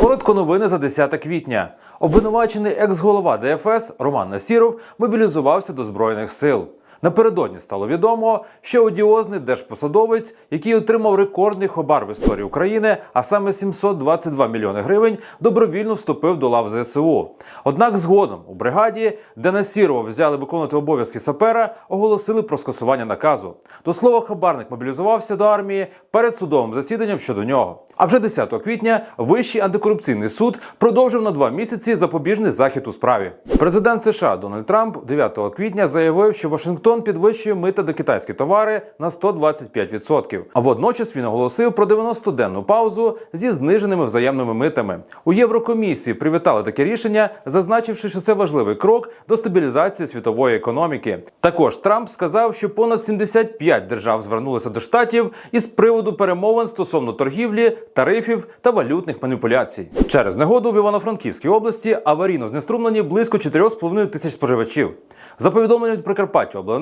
Коротко новини за 10 квітня. Обвинувачений екс-голова ДФС Роман Насіров мобілізувався до збройних сил. Напередодні стало відомо, що одіозний держпосадовець, який отримав рекордний хабар в історії України, а саме 722 мільйони гривень, добровільно вступив до лав ЗСУ. Однак згодом у бригаді, де Насірова взяли виконувати обов'язки сапера, оголосили про скасування наказу. До слова, хабарник мобілізувався до армії перед судовим засіданням щодо нього. А вже 10 квітня Вищий антикорупційний суд продовжив на два місяці запобіжний захід у справі. Президент США Дональд Трамп 9 квітня заявив, що Вашингтон підвищує мита до китайські товари на 125%. А водночас він оголосив про 90-денну паузу зі зниженими взаємними митами. У Єврокомісії привітали таке рішення, зазначивши, що це важливий крок до стабілізації світової економіки. Також Трамп сказав, що понад 75 держав звернулися до штатів із приводу перемовин стосовно торгівлі, тарифів та валютних маніпуляцій. Через негоду в Івано-Франківській області аварійно знеструмлені близько 4,5 тисяч споживачів. За повідомленням від Прикарпаття Обленерго,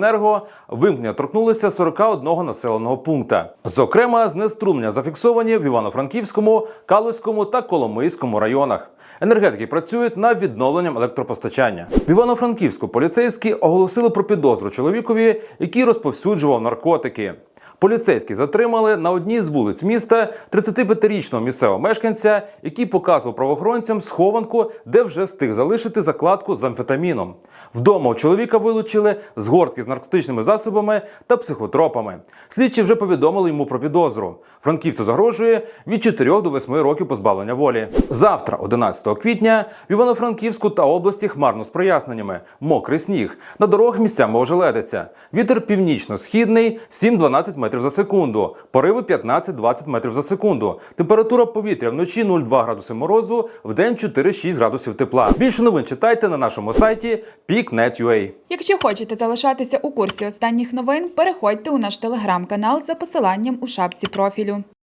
вимкнення торкнулися 41 населеного пункта. Зокрема, знеструмлення зафіксовані в Івано-Франківському, Калузькому та Коломийському районах. Енергетики працюють над відновленням електропостачання. В Івано-Франківську поліцейські оголосили про підозру чоловікові, який розповсюджував наркотики. Поліцейські затримали на одній з вулиць міста 35-річного місцевого мешканця, який показував правоохоронцям схованку, де вже встиг залишити закладку з амфетаміном. Вдома у чоловіка вилучили згортки з наркотичними засобами та психотропами. Слідчі вже повідомили йому про підозру. Франківцю загрожує від 4 до 8 років позбавлення волі. Завтра, 11 квітня, в Івано-Франківську та області хмарно з проясненнями. Мокрий сніг. На дорогах місцями ожеледиться. Вітер північно-східний 7-12 метрів за секунду. Пориви 15-20 метрів за секунду. Температура повітря вночі 0,2 градуси морозу, вдень 4-6 градусів тепла. Більше новин читайте на нашому сайті peak.net.ua. Якщо хочете залишатися у курсі останніх новин, переходьте у наш телеграм-канал за посиланням у шапці профілю.